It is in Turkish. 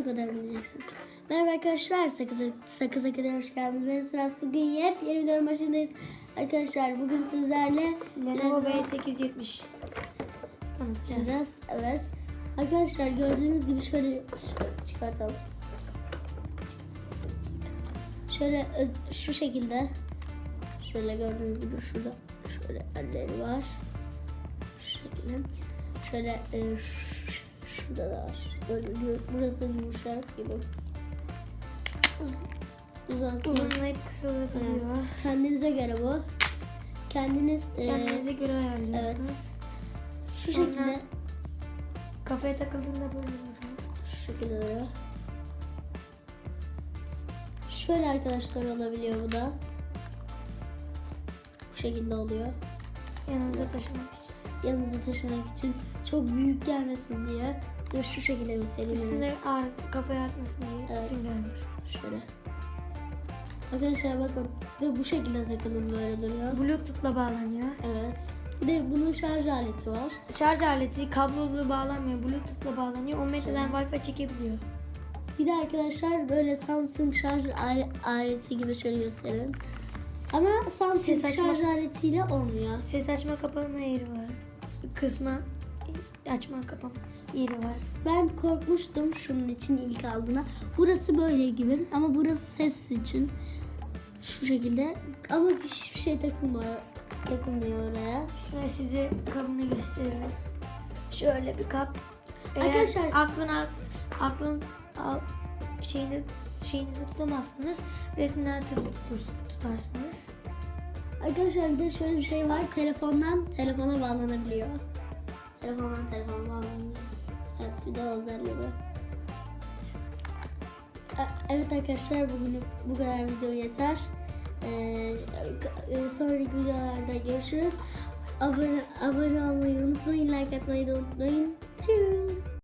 Ne kadar diyeceksin? Merhaba arkadaşlar, Sakız Sakız Akademi'ye hoş geldiniz. Ben Sırat bugün yep yeni videonun başındayız. Arkadaşlar bugün sizlerle Lenovo B870 tanıtacağız. yapacağız. Evet. Arkadaşlar gördüğünüz gibi şöyle çıkartalım. Şöyle şu şekilde şöyle gördüğünüz gibi şurada şöyle elleri var. Şu şekilde. Şöyle e, ş- şurada da var. Gibi burası yumuşak gibi. Uz- uzatma. Uzunlayıp kısalabiliyor. Kendinize göre bu. Kendiniz e, Kendinize göre ayarlıyorsunuz. şu Sonra- şekilde Kafaya takıldığında böyle oluyor. Şu şekilde duruyor. Şöyle arkadaşlar olabiliyor bu da. Bu şekilde oluyor. Yanınızda taşımak için. Yanınızda taşımak için çok büyük gelmesin diye. Dur şu şekilde göstereyim. Üstünde ağır, kafaya artmasın diye Evet. Şöyle. Arkadaşlar bakın ve bu şekilde takılım böyle duruyor. Bluetooth'la bağlanıyor. Evet. Bir de bunun şarj aleti var. Şarj aleti kablolu bağlanmıyor. Bluetooth'la bağlanıyor. 10 metreden Wi-Fi çekebiliyor. Bir de arkadaşlar böyle Samsung şarj ale- aleti gibi şöyle gösterin. Ama Samsung Ses açma- şarj aletiyle olmuyor. Ses açma kapama yeri var. Kısma açma kapama yeri var. Ben korkmuştum şunun için ilk aldığına. Burası böyle gibi ama burası ses için. Şu şekilde ama hiçbir şey takılmıyor. Takılmıyor oraya. Ben size kabını gösteriyorum. Şöyle bir kap. Eğer Arkadaşlar- aklına aklın al, şeyini şeyinizi tutamazsınız. Resimler tutarsınız. Arkadaşlar bir de şöyle bir şey var. Telefondan telefona bağlanabiliyor. Telefondan telefona bağlanabiliyor. Evet bir de o özelliği Evet arkadaşlar bugün bu kadar video yeter. Ee, e, sonraki videolarda görüşürüz. Abone, abone olmayı unutmayın, like atmayı da unutmayın. Tschüss.